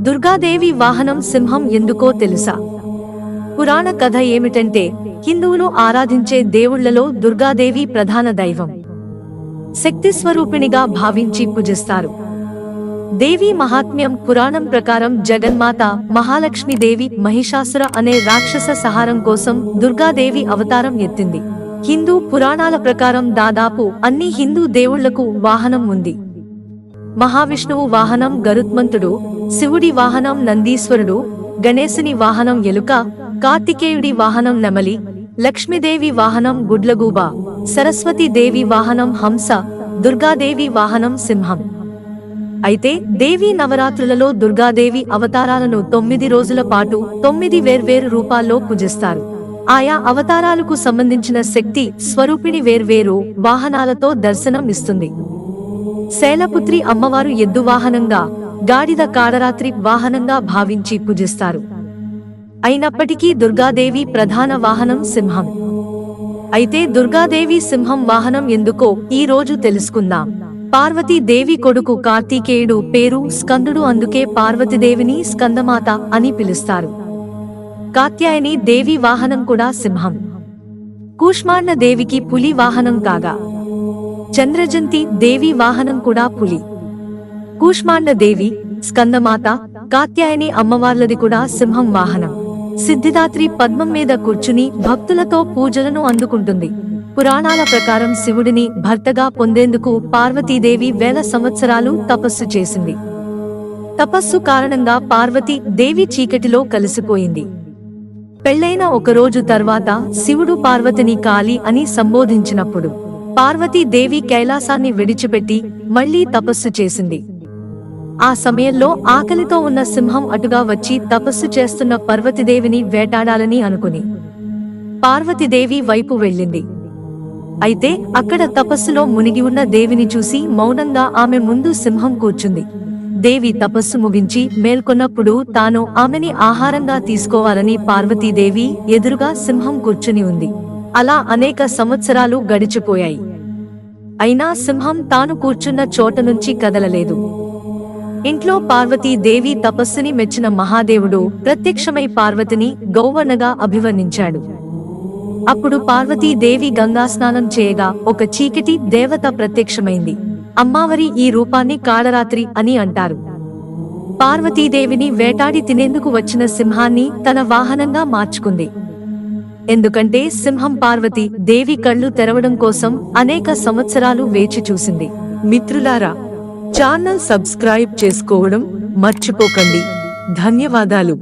దుర్గాదేవి వాహనం సింహం ఎందుకో తెలుసా? పురాణ కథ ఏమిటంటే హిందువులు ఆరాధించే దేవుళ్ళలో దుర్గాదేవి ప్రధాన దైవం. శక్తి స్వరూపిణిగా భావించి పూజిస్తారు. దేవి మహాత్మ్యం పురాణం ప్రకారం జగన్మాత మహాలక్ష్మీదేవి మహిషాసుర అనే రాక్షస సహారం కోసం దుర్గాదేవి అవతారం ఎత్తింది. హిందూ పురాణాల ప్రకారం దాదాపు అన్ని హిందూ దేవుళ్ళకు వాహనం ఉంది. మహావిష్ణువు వాహనం గరుత్మంతుడు శివుడి వాహనం నందీశ్వరుడు గణేశుని వాహనం ఎలుక కార్తికేయుడి వాహనం నెమలి లక్ష్మీదేవి వాహనం గుడ్లగూబ సరస్వతి దేవి వాహనం హంస దుర్గాదేవి వాహనం సింహం. అయితే దేవీ నవరాత్రులలో దుర్గాదేవి అవతారాలను తొమ్మిది రోజుల పాటు తొమ్మిది వేర్వేరు రూపాల్లో పూజిస్తారు. ఆయా అవతారాలకు సంబంధించిన శక్తి స్వరూపిణి వేర్వేరు వాహనాలతో దర్శనం ఇస్తుంది శైలపుత్రి అమ్మవారు ఎద్దు వాహనంగా గాడిద కాడరాత్రి వాహనంగా భావించి పూజిస్తారు. అయినప్పటికీ దుర్గాదేవి ప్రధాన వాహనం సింహం. అయితే దుర్గాదేవి సింహం వాహనం ఎందుకో ఈ రోజు తెలుసుకుందాం. పార్వతీదేవి కొడుకు కార్తీకేయుడు పేరు స్కందుడు అందుకే పార్వతీదేవిని స్కందమాత అని పిలుస్తారు. కాత్యాయని దేవి వాహనం కూడా సింహం. కూష్మాండ దేవికి పులి వాహనం కాగా చంద్రజంతి దేవి వాహనం కూడా పులి. కూష్మాండ దేవి స్కందమాత కాత్యాయని అమ్మవార్లది కూడా సింహం వాహనం. సిద్ధిదాత్రి పద్మం మీద కూర్చుని భక్తులతో పూజలను అందుకుంటుంది. పురాణాల ప్రకారం శివుడిని భర్తగా పొందేందుకు పార్వతీదేవి వేల సంవత్సరాలు తపస్సు చేసింది. తపస్సు కారణంగా పార్వతి దేవి చీకటిలో కలిసిపోయింది. పెళ్ళైన ఒకరోజు తర్వాత శివుడు పార్వతిని కాలి అని సంబోధించినప్పుడు పార్వతీ దేవి కైలాసాన్ని విడిచిపెట్టి మళ్ళీ తపస్సు చేసింది. ఆ సమయంలో ఆకలితో ఉన్న సింహం అటుగా వచ్చి తపస్సు చేస్తున్న పర్వతిదేవిని వేటాడాలని అనుకుని పార్వతీదేవి వైపు వెళ్ళింది. అయితే అక్కడ తపస్సులో మునిగి ఉన్న దేవిని చూసి మౌనంగా ఆమె ముందు సింహం కూర్చుంది. దేవి తపస్సు ముగించి మేల్కొన్నప్పుడు తాను ఆమెని ఆహారంగా తీసుకోవాలని పార్వతీదేవి ఎదురుగా సింహం కూర్చుని ఉంది. అలా అనేక సంవత్సరాలు గడిచిపోయాయి. అయినా సింహం తాను కూర్చున్న చోట నుంచి కదలలేదు. ఇంట్లో పార్వతీదేవి తపస్సుని మెచ్చిన మహాదేవుడు ప్రత్యక్షమై పార్వతిని గౌవర్ణగా అభివర్ణించాడు. అప్పుడు పార్వతీదేవి గంగాస్నానం చేయగా ఒక చీకటి దేవత ప్రత్యక్షమైంది. అమ్మావరి ఈ రూపాన్ని కాళరాత్రి అని అంటారు. పార్వతీదేవిని వేటాడి తినేందుకు వచ్చిన సింహాన్ని తన వాహనంగా మార్చుకుంది. ఎందుకంటే సింహం పార్వతి దేవి కళ్ళు తెరవడం కోసం అనేక సంవత్సరాలు వేచి చూసింది. మిత్రులారా ఛానల్ సబ్స్క్రైబ్ చేసుకోవడం మర్చిపోకండి. ధన్యవాదాలు.